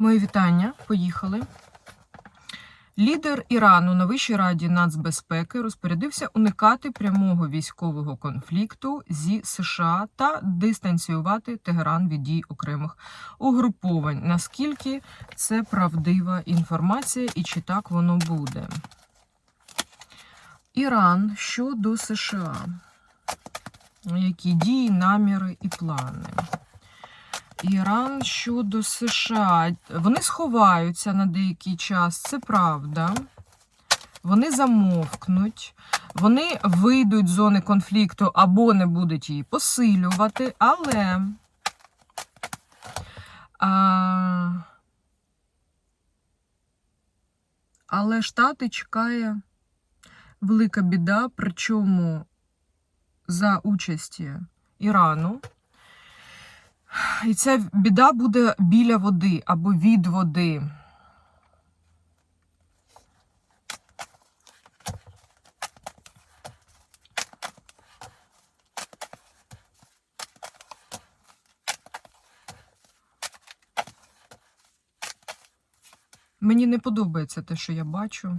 Мої вітання. Поїхали. Лідер Ірану на Вищій раді нацбезпеки розпорядився уникати прямого військового конфлікту зі США та дистанціювати Тегеран від дій окремих угруповань. Наскільки це правдива інформація і чи так воно буде? Іран щодо США. Які дії, наміри і плани? Іран щодо США. Вони сховаються на деякий час, це правда. Вони замовкнуть, вони вийдуть з зони конфлікту або не будуть її посилювати, але. А, але Штати чекає велика біда, причому за участі Ірану. І ця біда буде біля води або від води. Мені не подобається те, що я бачу.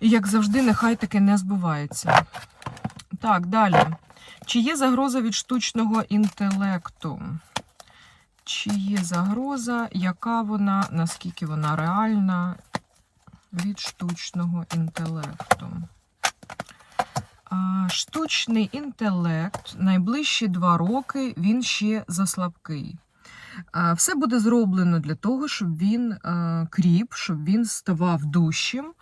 І як завжди, нехай таке не збувається. Так, далі. Чи є загроза від штучного інтелекту? Чи є загроза, яка вона, наскільки вона реальна від штучного інтелекту? Штучний інтелект найближчі два роки він ще заслабкий. Все буде зроблено для того, щоб він кріп, щоб він ставав дужчим,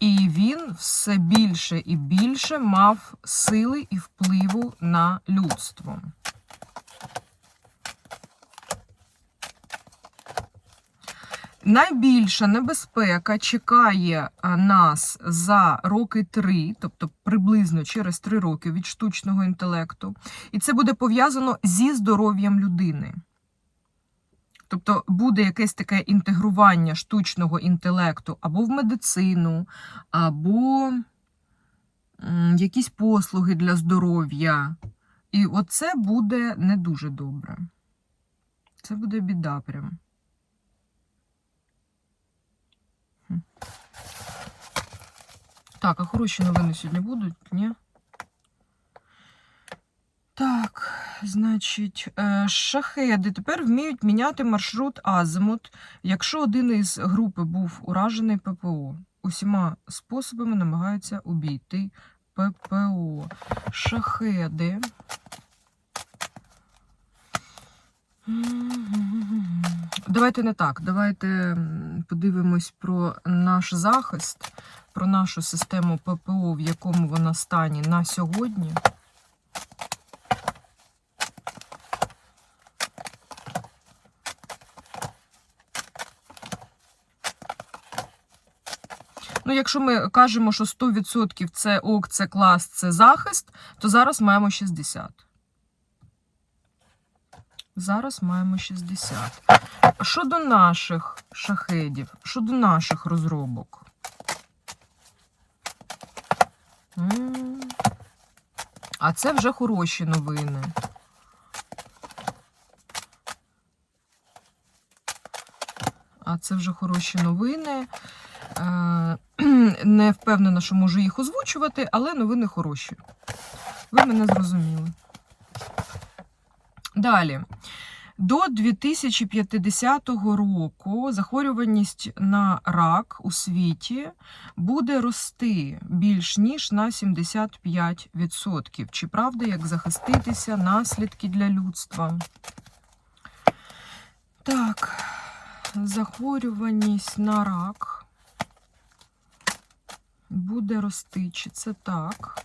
і він все більше і більше мав сили і впливу на людство. Найбільша небезпека чекає нас за роки три, тобто приблизно через три роки від штучного інтелекту, і це буде пов'язано зі здоров'ям людини. Тобто буде якесь таке інтегрування штучного інтелекту або в медицину, або якісь послуги для здоров'я. І оце буде не дуже добре. Це буде біда прям. Так, а хороші новини сьогодні будуть? Ні? Так, значить, е, шахеди тепер вміють міняти маршрут азимут, якщо один із групи був уражений ППО. Усіма способами намагаються обійти ППО. Шахеди. Давайте не так. Давайте подивимось про наш захист, про нашу систему ППО, в якому вона стані на сьогодні. Ну, якщо ми кажемо, що 100% це ок, це клас, це захист, то зараз маємо 60. Зараз маємо 60. Щодо наших шахедів, щодо наших розробок. А це вже хороші новини. А це вже хороші новини. Не впевнена, що можу їх озвучувати, але новини хороші. Ви мене зрозуміли. Далі. До 2050 року захворюваність на рак у світі буде рости більш ніж на 75%. Чи правда, як захиститися, наслідки для людства? Так, захворюваність на рак буде рости. Чи це так?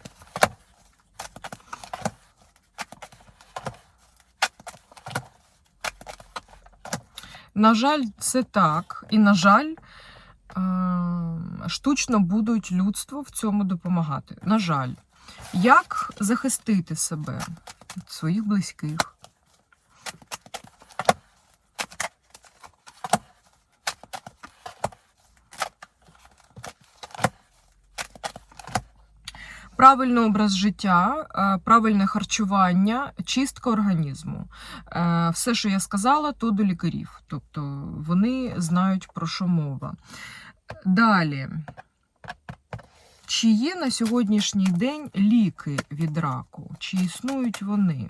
На жаль, це так. І, на жаль, е, штучно будуть людству в цьому допомагати. На жаль, як захистити себе, своїх близьких? Правильний образ життя, е, правильне харчування, чистка організму. Е, Все, що я сказала, то до лікарів. Тобто вони знають про що мова. Далі. Чи є на сьогоднішній день ліки від раку? Чи існують вони?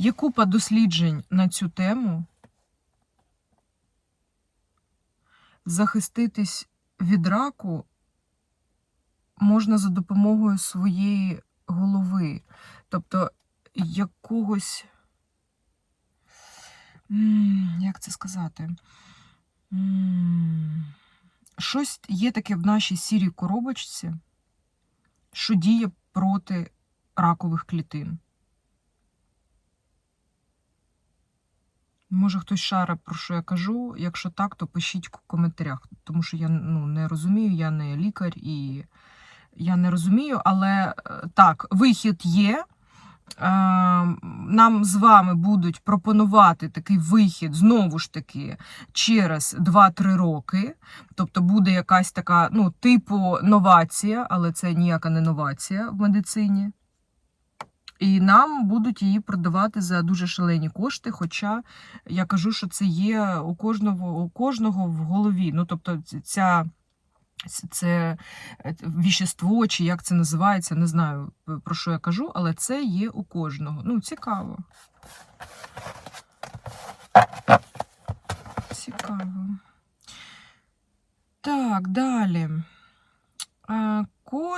Є купа досліджень на цю тему. Захиститись від раку можна за допомогою своєї голови, тобто якогось. Як це сказати? Щось є таке в нашій сірій коробочці, що діє проти ракових клітин. Може, хтось шаре, про що я кажу. Якщо так, то пишіть в коментарях, тому що я ну, не розумію, я не лікар і я не розумію, але е, так, вихід є. Е, Нам з вами будуть пропонувати такий вихід знову ж таки через 2-3 роки. Тобто буде якась така, ну, типу новація, але це ніяка не новація в медицині. І нам будуть її продавати за дуже шалені кошти. Хоча я кажу, що це є у кожного, у кожного в голові. Ну, тобто, ця. Це е, віщество, чи як це називається, не знаю про що я кажу, але це є у кожного. Ну, цікаво. Цікаво. Так, далі.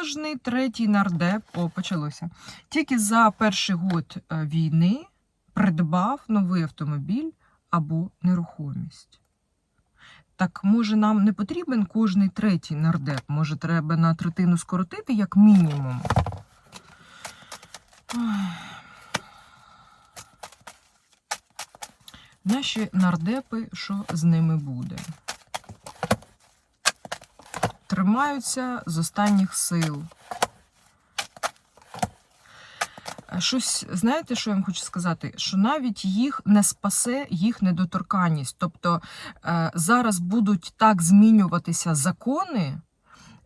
Кожний третій нардеп, о, почалося. Тільки за перший год е, війни придбав новий автомобіль або нерухомість. Так може нам не потрібен кожний третій нардеп? Може, треба на третину скоротити, як мінімум? Наші нардепи, що з ними буде? Тримаються з останніх сил. Щось, знаєте, що я вам хочу сказати? Що навіть їх не спасе їх недоторканність. Тобто е, зараз будуть так змінюватися закони,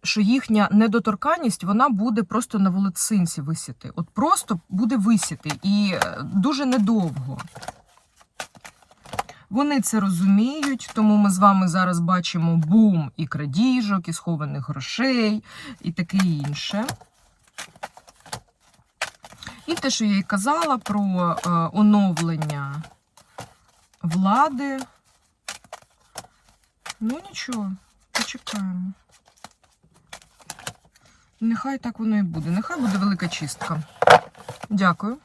що їхня недоторканність вона буде просто на волоцинці висіти. От просто буде висіти і е, дуже недовго. Вони це розуміють, тому ми з вами зараз бачимо бум і крадіжок, і схованих грошей, і таке інше. І те, що я й казала про е, оновлення влади. Ну нічого, почекаємо. Нехай так воно і буде. Нехай буде велика чистка. Дякую.